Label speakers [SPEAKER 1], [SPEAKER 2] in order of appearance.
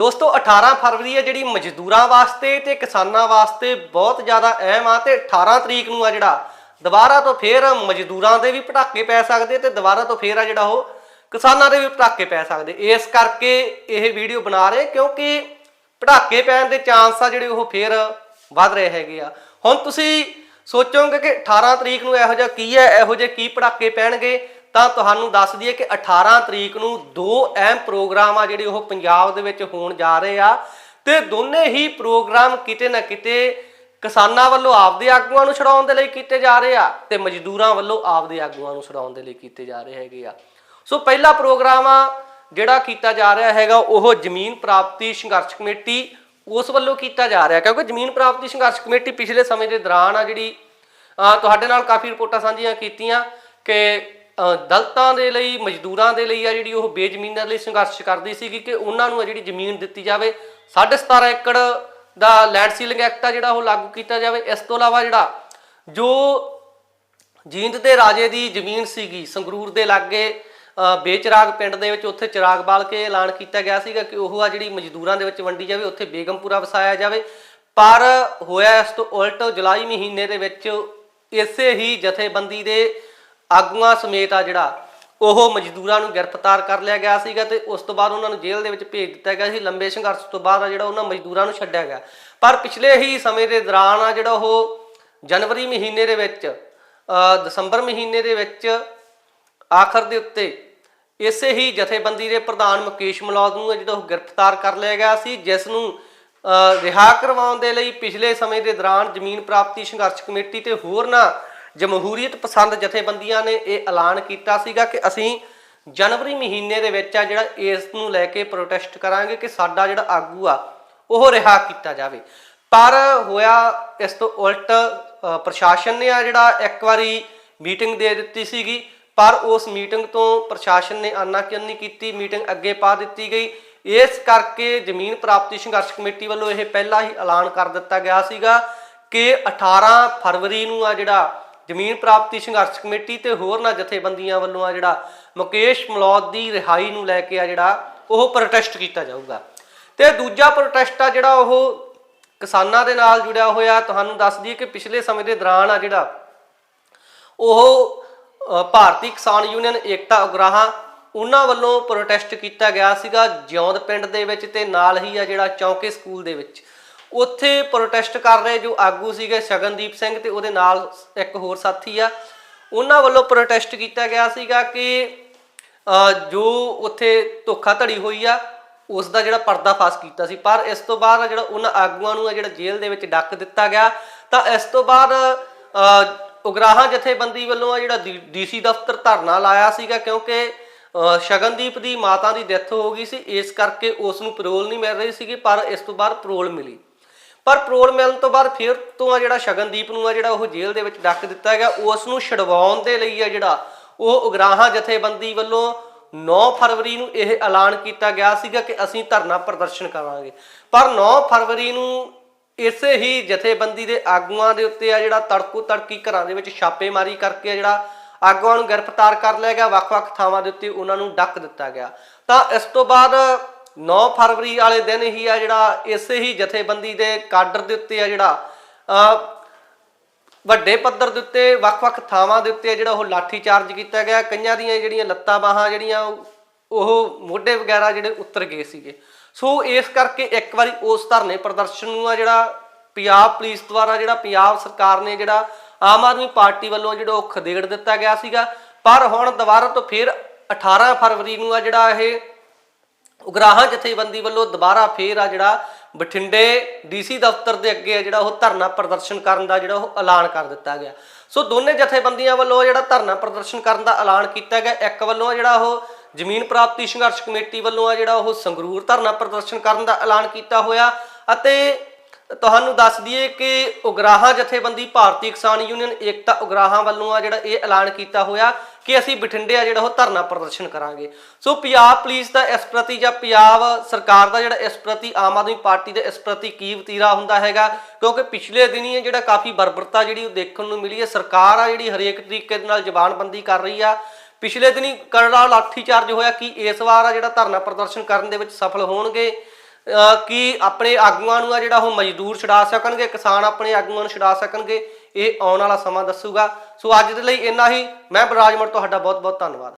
[SPEAKER 1] ਦੋਸਤੋ 18 ਫਰਵਰੀ ਹੈ ਜਿਹੜੀ ਮਜ਼ਦੂਰਾਂ ਵਾਸਤੇ ਤੇ ਕਿਸਾਨਾਂ ਵਾਸਤੇ ਬਹੁਤ ਜ਼ਿਆਦਾ ਅਹਿਮ ਆ ਤੇ 18 ਤਰੀਕ ਨੂੰ ਆ ਜਿਹੜਾ ਦੁਬਾਰਾ ਤੋਂ ਫੇਰ ਮਜ਼ਦੂਰਾਂ ਦੇ ਵੀ ਪਟਾਕੇ ਪੈ ਸਕਦੇ ਤੇ ਦੁਬਾਰਾ ਤੋਂ ਫੇਰ ਆ ਜਿਹੜਾ ਉਹ ਕਿਸਾਨਾਂ ਦੇ ਵੀ ਪਟਾਕੇ ਪੈ ਸਕਦੇ। ਇਸ ਕਰਕੇ ਇਹ ਵੀਡੀਓ ਬਣਾ ਰਹੇ ਕਿਉਂਕਿ ਪਟਾਕੇ ਪੈਣ ਦੇ ਚਾਂਸ ਆ ਜਿਹੜੇ ਉਹ ਫੇਰ ਵੱਧ ਰਹੇ ਹੈਗੇ ਆ। ਹੁਣ ਤੁਸੀਂ ਸੋਚੋਗੇ ਕਿ 18 ਤਰੀਕ ਨੂੰ ਇਹੋ ਜਿਹਾ ਕੀ ਹੈ, ਇਹੋ ਜਿਹੇ ਕੀ ਪਟਾਕੇ ਪੈਣਗੇ? ਤਾਂ ਤੁਹਾਨੂੰ ਦੱਸ ਦਈਏ ਕਿ 18 ਤਰੀਕ ਨੂੰ ਦੋ ਅਹਿਮ ਪ੍ਰੋਗਰਾਮ ਆ ਜਿਹੜੇ ਉਹ ਪੰਜਾਬ ਦੇ ਵਿੱਚ ਹੋਣ ਜਾ ਰਹੇ ਆ ਤੇ ਦੋਨੇ ਹੀ ਪ੍ਰੋਗਰਾਮ ਕਿਤੇ ਨਾ ਕਿਤੇ ਕਿਸਾਨਾਂ ਵੱਲੋਂ ਆਪਦੇ ਆਗੂਆਂ ਨੂੰ ਛਡਾਉਣ ਦੇ ਲਈ ਕੀਤੇ ਜਾ ਰਹੇ ਆ ਤੇ ਮਜ਼ਦੂਰਾਂ ਵੱਲੋਂ ਆਪਦੇ ਆਗੂਆਂ ਨੂੰ ਛਡਾਉਣ ਦੇ ਲਈ ਕੀਤੇ ਜਾ ਰਹੇ ਹੈਗੇ ਆ। ਸੋ ਪਹਿਲਾ ਪ੍ਰੋਗਰਾਮ ਆ ਜਿਹੜਾ ਕੀਤਾ ਜਾ ਰਿਹਾ ਹੈਗਾ ਉਹ ਜ਼ਮੀਨ ਪ੍ਰਾਪਤੀ ਸੰਘਰਸ਼ ਕਮੇਟੀ ਉਸ ਵੱਲੋਂ ਕੀਤਾ ਜਾ ਰਿਹਾ ਕਿਉਂਕਿ ਜ਼ਮੀਨ ਪ੍ਰਾਪਤੀ ਸੰਘਰਸ਼ ਕਮੇਟੀ ਪਿਛਲੇ ਸਮੇਂ ਦੇ ਦੌਰਾਨ ਆ ਜਿਹੜੀ ਤੁਹਾਡੇ ਨਾਲ ਕਾਫੀ ਰਿਪੋਰਟਾਂ ਸਾਂਝੀਆਂ ਕੀਤੀਆਂ ਕਿ ਦਲਤਾਂ ਦੇ ਲਈ ਮਜ਼ਦੂਰਾਂ ਦੇ ਲਈ ਆ ਜਿਹੜੀ ਉਹ ਬੇਜ਼ਮੀਨਾਂ ਲਈ ਸੰਘਰਸ਼ ਕਰਦੀ ਸੀਗੀ ਕਿ ਉਹਨਾਂ ਨੂੰ ਆ ਜਿਹੜੀ ਜ਼ਮੀਨ ਦਿੱਤੀ ਜਾਵੇ। 17.5 ਏਕੜ ਦਾ ਲੈਂਡ ਸੀਲਿੰਗ ਐਕਟ ਆ ਜਿਹੜਾ ਉਹ ਲਾਗੂ ਕੀਤਾ ਜਾਵੇ। ਇਸ ਤੋਂ ਇਲਾਵਾ ਜਿਹੜਾ ਜੋ ਜੀਂਦ ਦੇ ਰਾਜੇ ਦੀ ਜ਼ਮੀਨ ਸੀਗੀ ਸੰਗਰੂਰ ਦੇ ਲਾਗੇ ਅ, ਬੇਚਰਾਗ ਪਿੰਡ ਦੇ ਵਿੱਚ ਉੱਥੇ ਚਿਰਾਗ ਬਾਲ ਕੇ ਐਲਾਨ ਕੀਤਾ ਗਿਆ ਸੀਗਾ ਕਿ ਉਹ ਆ ਜਿਹੜੀ ਮਜ਼ਦੂਰਾਂ ਦੇ ਵਿੱਚ ਵੰਡੀ ਜਾਵੇ ਉੱਥੇ ਬੇਗਮਪੁਰਾ ਵਸਾਇਆ ਜਾਵੇ। ਪਰ ਹੋਇਆ ਇਸ ਤੋਂ ਉਲਟ ਜੁਲਾਈ ਮਹੀਨੇ ਦੇ ਵਿੱਚ ਇਸੇ ਹੀ ਜਥੇਬੰਦੀ ਦੇ ਆਗੂਆਂ ਸਮੇਤ ਆ ਜਿਹੜਾ ਉਹ ਮਜ਼ਦੂਰਾਂ ਨੂੰ ਗ੍ਰਿਫਤਾਰ ਕਰ ਲਿਆ ਗਿਆ ਸੀਗਾ ਤੇ ਉਸ ਤੋਂ ਬਾਅਦ ਉਹਨਾਂ ਨੂੰ ਜੇਲ੍ਹ ਦੇ ਵਿੱਚ ਭੇਜ ਦਿੱਤਾ ਗਿਆ ਸੀ। ਲੰਬੇ ਸੰਘਰਸ਼ ਤੋਂ ਬਾਅਦ ਆ ਜਿਹੜਾ ਉਹਨਾਂ ਮਜ਼ਦੂਰਾਂ ਨੂੰ ਛੱਡਿਆ ਗਿਆ। ਪਰ ਪਿਛਲੇ ਹੀ ਸਮੇਂ ਦੇ ਦੌਰਾਨ ਆ ਜਿਹੜਾ ਉਹ ਜਨਵਰੀ ਮਹੀਨੇ ਦੇ ਵਿੱਚ ਦਸੰਬਰ ਮਹੀਨੇ ਦੇ ਵਿੱਚ ਆਖਰ ਦੇ ਉੱਤੇ ਇਸੇ ਹੀ ਜਥੇਬੰਦੀ ਦੇ ਪ੍ਰਧਾਨ ਮੁਕੇਸ਼ ਮਲੌਦ ਨੂੰ ਜਿਹੜਾ ਉਹ ਗ੍ਰਿਫਤਾਰ ਕਰ ਲਿਆ ਗਿਆ ਸੀ, ਜਿਸ ਨੂੰ ਰਿਹਾ ਕਰਵਾਉਣ ਦੇ ਲਈ ਪਿਛਲੇ ਸਮੇਂ ਦੇ ਦੌਰਾਨ ਜ਼ਮੀਨ ਪ੍ਰਾਪਤੀ ਸੰਘਰਸ਼ ਕਮੇਟੀ ਤੇ ਹੋਰਨਾਂ ਜਮਹੂਰੀਅਤ ਪਸੰਦ ਜਥੇਬੰਦੀਆਂ ਨੇ ਇਹ ਐਲਾਨ ਕੀਤਾ ਸੀਗਾ ਕਿ ਅਸੀਂ ਜਨਵਰੀ ਮਹੀਨੇ ਦੇ ਵਿੱਚ ਆ ਜਿਹੜਾ ਇਸ ਨੂੰ ਲੈ ਕੇ ਪ੍ਰੋਟੈਸਟ ਕਰਾਂਗੇ ਕਿ ਸਾਡਾ ਜਿਹੜਾ ਆਗੂ ਆ, ਉਹ ਰਿਹਾ ਕੀਤਾ ਜਾਵੇ। ਪਰ ਹੋਇਆ ਇਸ ਤੋਂ ਉਲਟ ਪ੍ਰਸ਼ਾਸਨ ਨੇ ਆ ਜਿਹੜਾ ਇੱਕ ਵਾਰੀ ਮੀਟਿੰਗ ਦੇ ਦਿੱਤੀ ਸੀਗੀ, ਪਰ ਉਸ ਮੀਟਿੰਗ ਤੋਂ ਪ੍ਰਸ਼ਾਸਨ ਨੇ ਆਨਾਕਾਨੀ ਕੀਤੀ ਮੀਟਿੰਗ ਅੱਗੇ ਪਾ ਦਿੱਤੀ ਗਈ। ਇਸ ਕਰਕੇ ਜ਼ਮੀਨ ਪ੍ਰਾਪਤੀ ਸੰਘਰਸ਼ ਕਮੇਟੀ ਵੱਲੋਂ ਇਹ ਪਹਿਲਾਂ ਹੀ ਐਲਾਨ ਕਰ ਦਿੱਤਾ ਗਿਆ ਸੀਗਾ ਕਿ 18 ਫਰਵਰੀ ਨੂੰ ਆ ਜਿਹੜਾ ਜ਼ਮੀਨ ਪ੍ਰਾਪਤੀ ਸੰਘਰਸ਼ ਕਮੇਟੀ ਤੇ ਹੋਰਨਾਂ ਜਥੇਬੰਦੀਆਂ ਵੱਲੋਂ ਆ ਜਿਹੜਾ ਮੁਕੇਸ਼ ਮਲੌਦ ਦੀ ਰਿਹਾਈ ਨੂੰ ਲੈ ਕੇ ਆ ਜਿਹੜਾ ਉਹ ਪ੍ਰੋਟੈਸਟ ਕੀਤਾ ਜਾਊਗਾ। ਤੇ ਦੂਜਾ ਪ੍ਰੋਟੈਸਟ ਆ ਜਿਹੜਾ ਉਹ ਕਿਸਾਨਾਂ ਦੇ ਨਾਲ ਜੁੜਿਆ ਹੋਇਆ। ਤੁਹਾਨੂੰ ਦੱਸ ਦਈਏ ਕਿ ਪਿਛਲੇ ਸਮੇਂ ਦੇ ਦੌਰਾਨ ਆ ਜਿਹੜਾ ਉਹ ਭਾਰਤੀ ਕਿਸਾਨ ਯੂਨੀਅਨ, ਏਕਤਾ ਉਗਰਾਹਾਂ, ਉਹਨਾਂ ਵੱਲੋਂ ਪ੍ਰੋਟੈਸਟ ਕੀਤਾ ਗਿਆ ਸੀਗਾ ਜਿਉਂਦ ਪਿੰਡ ਦੇ ਵਿੱਚ ਤੇ ਨਾਲ ਹੀ ਆ ਜਿਹੜਾ ਚੌਂਕੇ ਸਕੂਲ ਦੇ ਵਿੱਚ। ਉੱਥੇ ਪ੍ਰੋਟੈਸਟ ਕਰ ਰਹੇ ਜੋ ਆਗੂ ਸੀਗੇ ਸ਼ਗਨਦੀਪ ਸਿੰਘ ਤੇ ਉਹਦੇ ਨਾਲ ਇੱਕ ਹੋਰ ਸਾਥੀ ਆ। ਉਹਨਾਂ ਵੱਲੋਂ ਪ੍ਰੋਟੈਸਟ ਕੀਤਾ ਗਿਆ ਸੀਗਾ ਕਿ ਜੋ ਉੱਥੇ ਧੋਖਾਧੜੀ ਹੋਈ ਆ ਉਸ ਦਾ ਜਿਹੜਾ ਪਰਦਾਫਾਸ਼ ਕੀਤਾ ਸੀ। ਪਰ ਇਸ ਤੋਂ ਬਾਅਦ ਜਿਹੜਾ ਉਹਨਾਂ ਆਗੂਆਂ ਨੂੰ ਆ ਜਿਹੜਾ ਜੇਲ੍ਹ ਦੇ ਵਿੱਚ ਡੱਕ ਦਿੱਤਾ ਗਿਆ, ਤਾਂ ਇਸ ਤੋਂ ਬਾਅਦ ਉਗਰਾਹਾਂ ਜਥੇਬੰਦੀ ਵੱਲੋਂ ਆ ਜਿਹੜਾ ਡੀਸੀ ਦਫ਼ਤਰ ਧਰਨਾ ਲਾਇਆ ਸੀਗਾ ਕਿਉਂਕਿ ਸ਼ਗਨਦੀਪ ਦੀ ਮਾਤਾ ਦੀ ਡੈਥ ਹੋ ਗਈ ਸੀ। ਇਸ ਕਰਕੇ ਉਸ ਨੂੰ ਪੈਰੋਲ ਨਹੀਂ ਮਿਲ ਰਹੀ ਸੀਗੀ, ਪਰ ਇਸ ਤੋਂ ਬਾਅਦ ਪੈਰੋਲ ਮਿਲੀ। ਪਰ ਪੈਰੋਲ ਮਿਲਣ ਤੋਂ ਬਾਅਦ ਫਿਰ ਤੋਂ ਆ ਜਿਹੜਾ ਸ਼ਗਨਦੀਪ ਨੂੰ ਆ ਜਿਹੜਾ ਉਹ ਜੇਲ੍ਹ ਦੇ ਵਿੱਚ ਡੱਕ ਦਿੱਤਾ ਗਿਆ ਉਸ ਨੂੰ ਛਡਵਾਉਣ ਦੇ ਲਈ ਆ ਜਿਹੜਾ ਉਹ ਉਗਰਾਹਾਂ ਜਥੇਬੰਦੀ ਵੱਲੋਂ 9 ਫਰਵਰੀ ਨੂੰ ਇਹ ਐਲਾਨ ਕੀਤਾ ਗਿਆ ਸੀਗਾ ਕਿ ਅਸੀਂ ਧਰਨਾ ਪ੍ਰਦਰਸ਼ਨ ਕਰਾਂਗੇ। ਪਰ 9 ਫਰਵਰੀ ਨੂੰ ਇਸੇ ਹੀ ਜਥੇਬੰਦੀ ਦੇ ਆਗੂਆਂ ਦੇ ਉੱਤੇ ਆ ਜਿਹੜਾ ਤੜਕੋ ਤੜਕੀ ਘਰਾਂ ਦੇ ਵਿੱਚ ਛਾਪੇਮਾਰੀ ਕਰਕੇ ਜਿਹੜਾ ਆਗੂਆਂ ਨੂੰ ਗ੍ਰਿਫਤਾਰ ਕਰ ਲਿਆ ਗਿਆ, ਵੱਖ-ਵੱਖ ਥਾਵਾਂ ਦੇ ਉੱਤੇ ਉਹਨਾਂ ਨੂੰ ਡੱਕ ਦਿੱਤਾ ਗਿਆ। ਤਾਂ ਇਸ ਤੋਂ ਬਾਅਦ 9 ਫਰਵਰੀ ਵਾਲੇ ਦਿਨ ਹੀ ਆ ਜਿਹੜਾ ਇਸੇ ਹੀ ਜਥੇਬੰਦੀ ਦੇ ਕਾਡਰ ਦੇ ਉੱਤੇ ਆ ਜਿਹੜਾ ਵੱਡੇ ਪੱਧਰ ਦੇ ਉੱਤੇ, ਵੱਖ-ਵੱਖ ਥਾਵਾਂ ਦੇ ਉੱਤੇ ਜਿਹੜਾ ਉਹ ਲਾਠੀ ਚਾਰਜ ਕੀਤਾ ਗਿਆ। ਕਈਆਂ ਦੀਆਂ ਜਿਹੜੀਆਂ ਲੱਤਾਂ ਬਾਹਾਂ ਜਿਹੜੀਆਂ, ਉਹ- ਉਹ ਮੋਢੇ ਵਗੈਰਾ ਜਿਹੜੇ ਉੱਤਰ ਗਏ ਸੀਗੇ। ਸੋ ਇਸ ਕਰਕੇ ਇੱਕ ਵਾਰੀ ਉਸ ਧਰਨੇ ਪ੍ਰਦਰਸ਼ਨ ਨੂੰ ਆ ਜਿਹੜਾ ਪੰਜਾਬ ਪੁਲਿਸ ਦੁਆਰਾ ਜਿਹੜਾ ਪੰਜਾਬ ਸਰਕਾਰ ਨੇ ਜਿਹੜਾ ਆਮ ਆਦਮੀ ਪਾਰਟੀ ਵੱਲੋਂ ਜਿਹੜਾ ਉਹ ਖਦੇੜ ਦਿੱਤਾ ਗਿਆ ਸੀਗਾ। ਪਰ ਹੁਣ ਦੁਬਾਰਾ ਤੋਂ ਫਿਰ 18 ਫਰਵਰੀ ਨੂੰ ਆ ਜਿਹੜਾ ਇਹ ਉਗਰਾਹਾਂ ਜਥੇਬੰਦੀ ਵੱਲੋਂ ਦੁਬਾਰਾ ਫੇਰ ਆ ਜਿਹੜਾ ਬਠਿੰਡੇ ਡੀਸੀ ਦਫ਼ਤਰ ਦੇ ਅੱਗੇ ਆ ਜਿਹੜਾ ਉਹ ਧਰਨਾ ਪ੍ਰਦਰਸ਼ਨ ਕਰਨ ਦਾ ਜਿਹੜਾ ਉਹ ਐਲਾਨ ਕਰ ਦਿੱਤਾ ਗਿਆ। ਸੋ ਦੋਨੇ ਜਥੇਬੰਦੀਆਂ ਵੱਲੋਂ ਜਿਹੜਾ ਧਰਨਾ ਪ੍ਰਦਰਸ਼ਨ ਕਰਨ ਦਾ ਐਲਾਨ ਕੀਤਾ ਗਿਆ। ਇੱਕ ਵੱਲੋਂ ਜਿਹੜਾ ਉਹ ਜ਼ਮੀਨ ਪ੍ਰਾਪਤੀ ਸੰਘਰਸ਼ ਕਮੇਟੀ ਵੱਲੋਂ ਆ ਜਿਹੜਾ ਉਹ ਸੰਗਰੂਰ ਧਰਨਾ ਪ੍ਰਦਰਸ਼ਨ ਕਰਨ ਦਾ ਐਲਾਨ ਕੀਤਾ ਹੋਇਆ ਅਤੇ ਤੁਹਾਨੂੰ ਦੱਸ ਦਈਏ ਕਿ ਉਗਰਾਹਾਂ ਜਥੇਬੰਦੀ ਭਾਰਤੀ ਕਿਸਾਨ ਯੂਨੀਅਨ ਏਕਤਾ ਉਗਰਾਹਾਂ ਵੱਲੋਂ ਆ ਜਿਹੜਾ ਇਹ ਐਲਾਨ ਕੀਤਾ ਹੋਇਆ। ਕਿ ਅਸੀਂ ਬਠਿੰਡੇ ਆ ਜਿਹੜਾ ਉਹ ਧਰਨਾ ਪ੍ਰਦਰਸ਼ਨ ਕਰਾਂਗੇ। ਸੋ ਪੰਜਾਬ ਪੁਲਿਸ ਦਾ ਇਸ ਪ੍ਰਤੀ ਜਾਂ ਪੰਜਾਬ ਸਰਕਾਰ ਦਾ ਜਿਹੜਾ ਇਸ ਪ੍ਰਤੀ, ਆਮ ਆਦਮੀ ਪਾਰਟੀ ਦੇ ਇਸ ਪ੍ਰਤੀ ਕੀ ਵਤੀਰਾ ਹੁੰਦਾ ਹੈਗਾ? ਕਿਉਂਕਿ ਪਿਛਲੇ ਦਿਨੀ ਜਿਹੜਾ ਕਾਫੀ ਬਰਬਰਤਾ ਜਿਹੜੀ ਉਹ ਦੇਖਣ ਨੂੰ ਮਿਲੀ ਹੈ। ਸਰਕਾਰ ਆ ਜਿਹੜੀ ਹਰੇਕ ਤਰੀਕੇ ਦੇ ਨਾਲ ਜ਼ਬਾਨਬੰਦੀ ਕਰ ਰਹੀ ਆ। ਪਿਛਲੇ ਦਿਨੀ ਕਰੜਾ ਲਾਠੀ ਚਾਰਜ ਹੋਇਆ ਕਿ ਇਸ ਵਾਰ ਆ ਜਿਹੜਾ ਧਰਨਾ ਪ੍ਰਦਰਸ਼ਨ ਕਰਨ ਦੇ ਵਿੱਚ ਸਫਲ ਹੋਣਗੇ। ਕਿ ਆਪਣੇ ਆਗੂਆਂ ਨੂੰ ਆ ਜਿਹੜਾ ਉਹ ਮਜ਼ਦੂਰ ਛਡਾ ਸਕਣਗੇ? ਕਿਸਾਨ ਆਪਣੇ ਆਗੂਆਂ ਨੂੰ ਛਡਾ ਸਕਣਗੇ? ਇਹ ਆਉਣ ਵਾਲਾ ਸਮਾਂ ਦੱਸੂਗਾ। ਸੋ ਅੱਜ ਦੇ ਲਈ ਇੰਨਾ ਹੀ। ਮੈਂ ਬਰਾਜਮਰ ਤੁਹਾਡਾ ਬਹੁਤ ਬਹੁਤ ਧੰਨਵਾਦ।